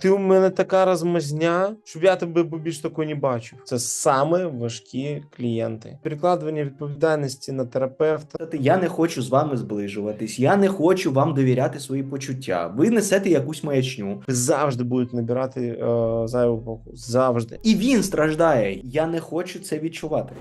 Ти у мене така розмазня, щоб я тебе більш такої не бачив. Це саме важкі клієнти. Перекладування відповідальності на терапевта. Я не хочу з вами зближуватись, я не хочу вам довіряти свої почуття. Ви несете якусь маячню, Завжди будуть набирати е, зайву вагу. Завжди. і він страждає. Я не хочу це відчувати.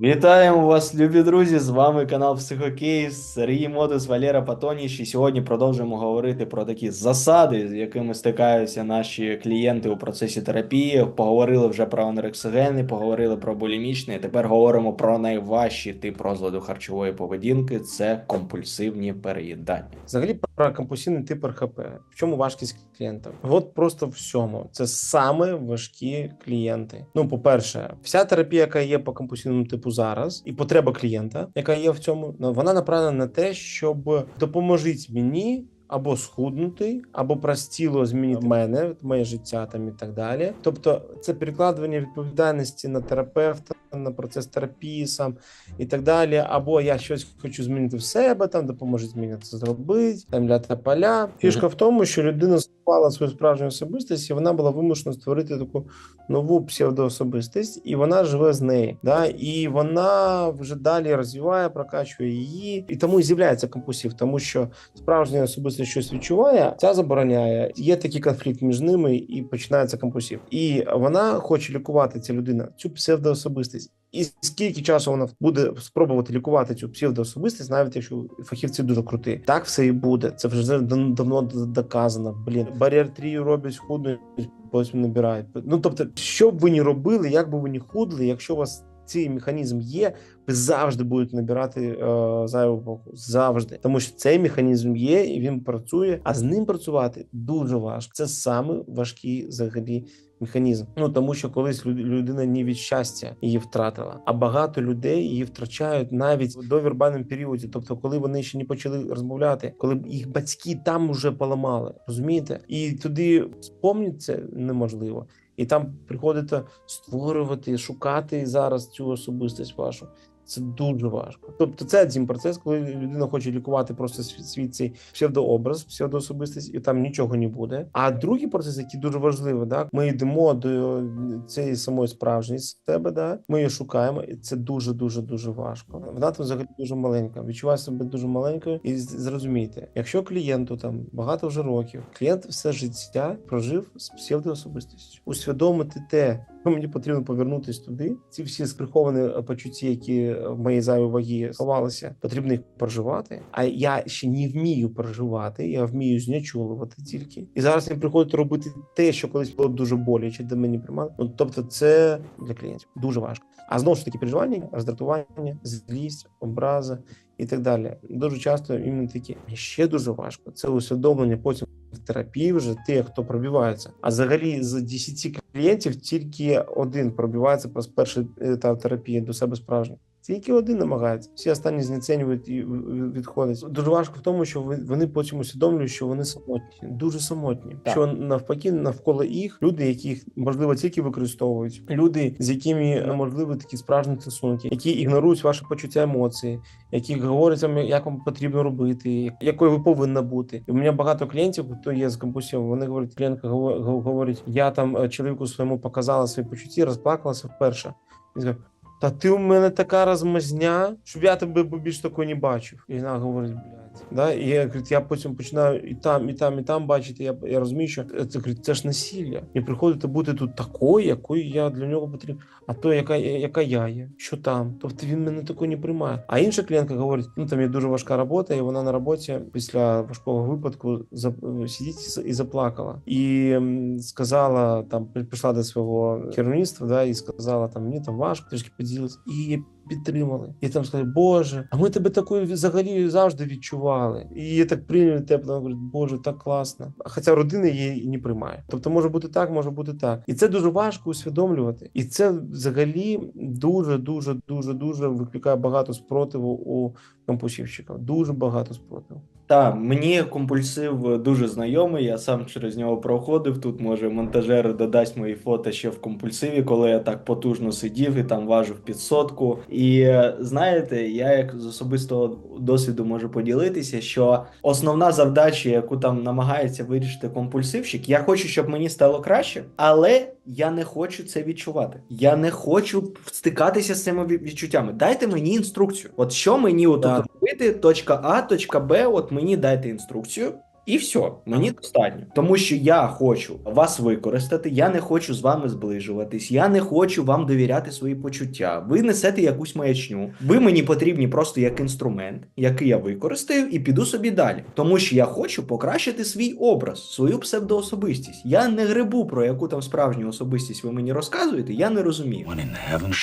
Вітаємо вас, любі друзі! З вами канал Психокейс, Сергій Модус, Валера Патоніч. І сьогодні продовжуємо говорити про такі засади, з якими стикаються наші клієнти у процесі терапії. Поговорили вже про анорексогени, поговорили про булімічне. Тепер говоримо про найважчий тип розладу харчової поведінки це компульсивні переїдання. Взагалі про компульсивний тип РХП. В чому важкість клієнта? От просто всьому. Це саме важкі клієнти. Ну, по-перше, вся терапія, яка є по компульсивному типу зараз, і потреба клієнта, яка є в цьому, вона направлена на те, щоб допоможіть мені. Або схуднути, або простіло змінити мене, моє життя там і так далі. Тобто, це перекладування відповідальності на терапевта, на процес терапії сам і так далі. Або я щось хочу змінити в себе, там допоможіть мені це зробити, там ля та поля. Фішка в тому, що людина сховала свою справжню особистість, і вона була вимушена створити таку нову псевдоособистість, і вона живе з нею. Да? І вона вже далі розвиває, прокачує її, і тому і з'являється компульсив, тому що справжня особистість щось відчуває, ця забороняє. Є такий конфлікт між ними, і починається компульсив. І вона хоче лікувати ця людина цю псевдоособистість. І скільки часу вона буде спробувати лікувати цю псевдоособистість, навіть якщо фахівці дуже круті, так все і буде. Це вже дав- давно доказано. Блін, баріатрію роблять худнуть, потім набирають. Ну тобто, що б ви ні робили, як би ви ні худли, якщо у вас цей механізм є, завжди будете набирати е, зайву вагу. Завжди, тому що цей механізм є, і він працює. А з ним працювати дуже важко. Це саме важкий взагалі механізм. Ну тому що колись людина не від щастя її втратила, а багато людей її втрачають навіть в довірбальному періоді, тобто, коли вони ще не почали розмовляти, коли їх батьки там уже поламали, розумієте? І туди спомнити це неможливо. І там приходиться створювати, шукати зараз цю особистість вашу. Це дуже важко. Тобто, це один процес, коли людина хоче лікувати просто свій, цей псевдообраз, псевдоособистість, і там нічого не буде. А другий процес, який дуже важливий, да, ми йдемо до цієї самої справжньої себе, да, ми її шукаємо, і це дуже дуже дуже важко. Вона там взагалі дуже маленька. Відчуває себе дуже маленькою, і зрозумійте, якщо клієнту там багато вже років, клієнт все життя прожив з псевдоособистістю, усвідомити те, мені потрібно повернутися туди. Ці всі скриховані почуття, які в моїй зайвій вагі сховалися, потрібно їх проживати. А я ще не вмію проживати, я вмію знячулувати тільки. І зараз мені приходить робити те, що колись було дуже боляче, де мені приймали. Ну тобто, це для клієнтів дуже важко. А знову ж таки, переживання, роздратування, злість, образа і так далі. Дуже часто іменно такі ще дуже важко. Це усвідомлення потім терапії вже тих, хто пробивається. А взагалі з 10 клієнтів тільки один пробивається про перший етап терапії до себе справжньо. Тільки один намагається, всі останні знецінюють і відходять. Дуже важко в тому, що вони потім усвідомлюють, що вони самотні, дуже самотні. Так. Що навпаки, навколо їх люди, яких можливо тільки використовують, люди, з якими неможливі такі справжні стосунки, які ігнорують ваші почуття емоції, які говорять вам, як вам потрібно робити, якою ви повинна бути. І у мене багато клієнтів, хто є з компульсивом, вони говорять, клієнтка гово- говорить, я там е, чоловіку своєму показала свої почуття, розплакалася вперше. Він сказав, та ти у мене така розмазня, щоб я тебе більш такого не бачив. І вона говорить, блядь. Да? І я, я потім починаю і там, і там, і там бачити. Я, я розумію, що це, говорить, це ж насилля. І приходить бути тут такою, якою я для нього потрібен. А то, яка, яка я є, що там. Тобто він мене такою не приймає. А інша клієнтка говорить: ну там є дуже важка робота, і вона на роботі після важкого випадку сидить і заплакала. І сказала, там при- прийшла до свого керівництва, да, і сказала, там мені там важко, трішки поділилась. І підтримали. І там сказали, Боже, а ми тебе такою взагалі завжди відчували. І її так прийняли тепло. Говорить, Боже, так класно. Хоча родина її не приймає. Тобто може бути так, може бути так. І це дуже важко усвідомлювати. І це взагалі дуже, дуже, дуже, дуже викликає багато спротиву у компульсивщика. Дуже багато спротиву. Так, мені компульсив дуже знайомий, я сам через нього проходив. Тут, може, монтажер додасть мої фото ще в компульсиві, коли я так потужно сидів і там важив під сотку. І е, знаєте, я як з особистого досвіду можу поділитися, що основна завдача, яку там намагається вирішити компульсивщик, я хочу, щоб мені стало краще, але я не хочу це відчувати. Я не хочу стикатися з цими відчуттями. Дайте мені інструкцію. От що мені отут робити, точка А, точка Б, от мені дайте інструкцію. І все, мені достатньо, тому що я хочу вас використати. Я не хочу з вами зближуватись. Я не хочу вам довіряти свої почуття. Ви несете якусь маячню. Ви мені потрібні просто як інструмент, який я використаю, і піду собі далі. Тому що я хочу покращити свій образ, свою псевдоособистість. Я не грибу про яку там справжню особистість ви мені розказуєте. Я не розумію.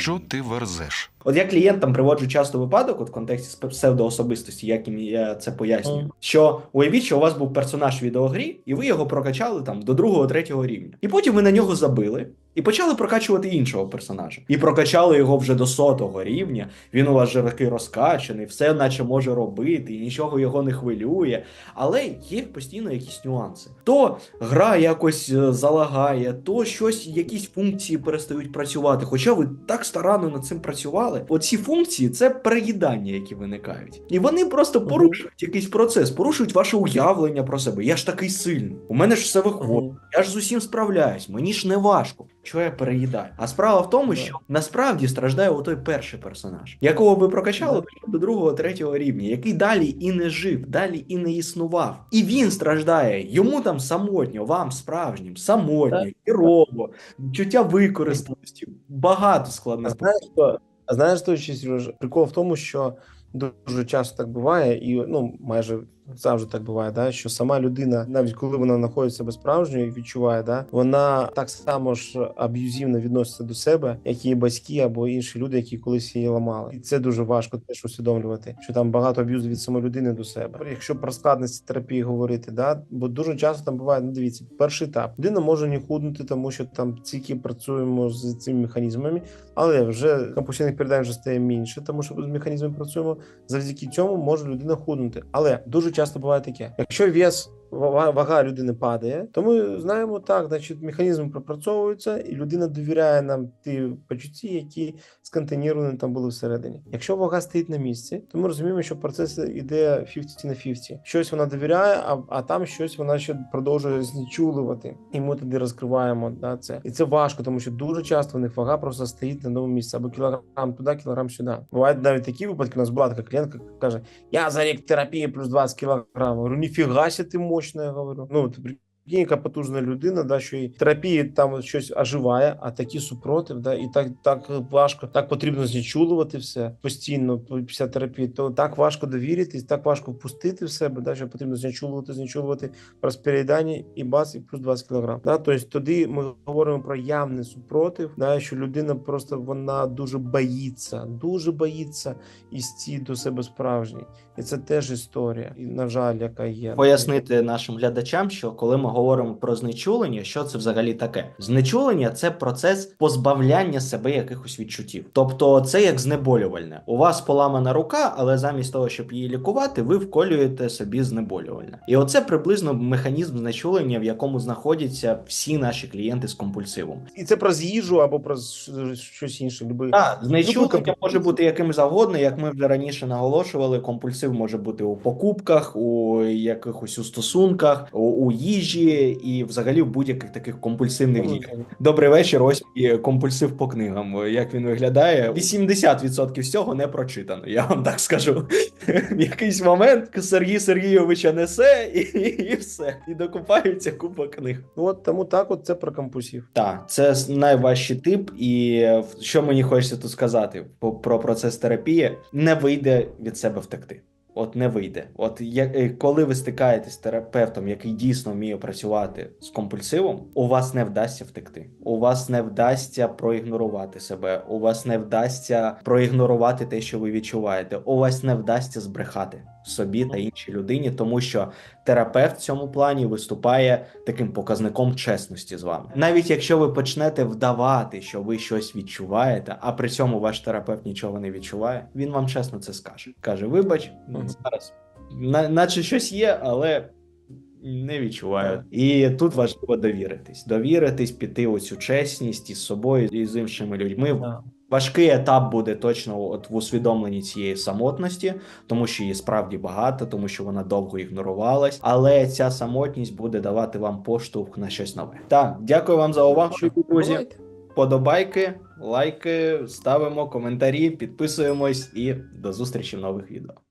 Що ти верзеш? От я клієнтам приводжу часто випадок, от в контексті псевдоособистості, як їм я це пояснюю. Що уявіть, що у вас був персонаж в відеогрі, і ви його прокачали там до другого, третього рівня. І потім ви на нього забили. І почали прокачувати іншого персонажа. І прокачали його вже до сотого рівня. Він у вас вже такий розкачаний, все наче може робити, і нічого його не хвилює. Але є постійно якісь нюанси. То гра якось е, залагає, то щось, якісь функції перестають працювати. Хоча ви так старанно над цим працювали. Оці функції це переїдання, які виникають. І вони просто порушують якийсь процес, порушують ваше уявлення про себе. Я ж такий сильний. У мене ж все виходить. Я ж з усім справляюсь, мені ж не важко. Що я переїдаю? А справа в тому, що насправді страждає отой перший персонаж, якого ви прокачали до другого, третього рівня, який далі і не жив, далі і не існував. І він страждає. Йому там самотньо, вам справжнім, самотньо, хірово, чуття використаності, багато А складних. знаєш, що, а знаєш, що Прикол в тому, що дуже часто так буває, і ну майже завжди так буває, да, що сама людина, навіть коли вона знаходить себе справжньою і відчуває, да, вона так само ж аб'юзивно відноситься до себе, як і батьки або інші люди, які колись її ламали. І це дуже важко теж усвідомлювати, що там багато аб'юзу від самої людини до себе. Якщо про складності терапії говорити, да, бо дуже часто там буває, ну дивіться, перший етап людина може не худнути, тому що там тільки працюємо з цими механізмами, але вже компульсивних передань вже стає менше, тому що з механізмами працюємо. Завдяки цьому може людина худнути. Але дуже часто буває таке: якщо вес вага, людини падає, то ми знаємо так, значить механізми пропрацьовуються, і людина довіряє нам ті почутті, які сконтейніровані там були всередині. Якщо вага стоїть на місці, то ми розуміємо, що процес іде 50 на 50. Щось вона довіряє, а, а там щось вона ще продовжує знечулювати. І ми тоді розкриваємо да, це. І це важко, тому що дуже часто в них вага просто стоїть на новому місці, або кілограм туди, кілограм сюди. Бувають навіть такі випадки. У нас була така клієнтка, каже: Я за рік терапії плюс 20 кілограм. Я Говорю, ніфіга ти мощна, я говорю. Ну, ти прикинь, яка потужна людина, да, що і терапії там щось оживає, а такі супротив, да, і так, так важко, так потрібно знечулувати все постійно після терапії, то так важко довіритись, так важко впустити в себе, да, що потрібно знечулувати, знечулувати про переїдання і бац, і плюс 20 кг. Да, тобто тоді ми говоримо про явний супротив, да, що людина просто вона дуже боїться, дуже боїться істі до себе справжній. І це теж історія, і на жаль, яка є Пояснити нашим глядачам, що коли ми говоримо про знечулення, що це взагалі таке? Знечулення це процес позбавляння себе якихось відчуттів. Тобто, це як знеболювальне. У вас поламана рука, але замість того, щоб її лікувати, ви вколюєте собі знеболювальне. І оце приблизно механізм знечулення, в якому знаходяться всі наші клієнти з компульсивом. І це про їжу або про щось інше. Люби... Так, знечулення компульсив. може бути яким завгодно, як ми вже раніше наголошували. Компульсив може бути у покупках, у якихось у стосунках, у, у їжі і взагалі в будь-яких таких компульсивних діях. Добрий вечір. Ось і компульсив по книгам. Як він виглядає? 80% всього не прочитано. Я вам так скажу. В якийсь момент Сергій Сергійовича несе і, і все. І докупаються купа книг. Ну, От тому так, от це про компульсив. Так, це найважчий тип, і що мені хочеться тут сказати про процес терапії, не вийде від себе втекти. От не вийде. От я, е, коли ви стикаєтесь з терапевтом, який дійсно вміє працювати з компульсивом, у вас не вдасться втекти. У вас не вдасться проігнорувати себе. У вас не вдасться проігнорувати те, що ви відчуваєте. У вас не вдасться збрехати собі та іншій людині, тому що терапевт в цьому плані виступає таким показником чесності з вами. Навіть якщо ви почнете вдавати, що ви щось відчуваєте, а при цьому ваш терапевт нічого не відчуває, він вам чесно це скаже. Каже: Вибач, Мгм. зараз, на- наче щось є, але. Не відчуваю, і тут важливо довіритись. Довіритись, піти у цю чесність із собою і з іншими людьми. Важкий етап буде точно от в усвідомленні цієї самотності, тому що її справді багато, тому що вона довго ігнорувалась. Але ця самотність буде давати вам поштовх на щось нове. Так, дякую вам за увагу, друзі. Подобайки, лайки, ставимо коментарі, підписуємось і до зустрічі в нових відео.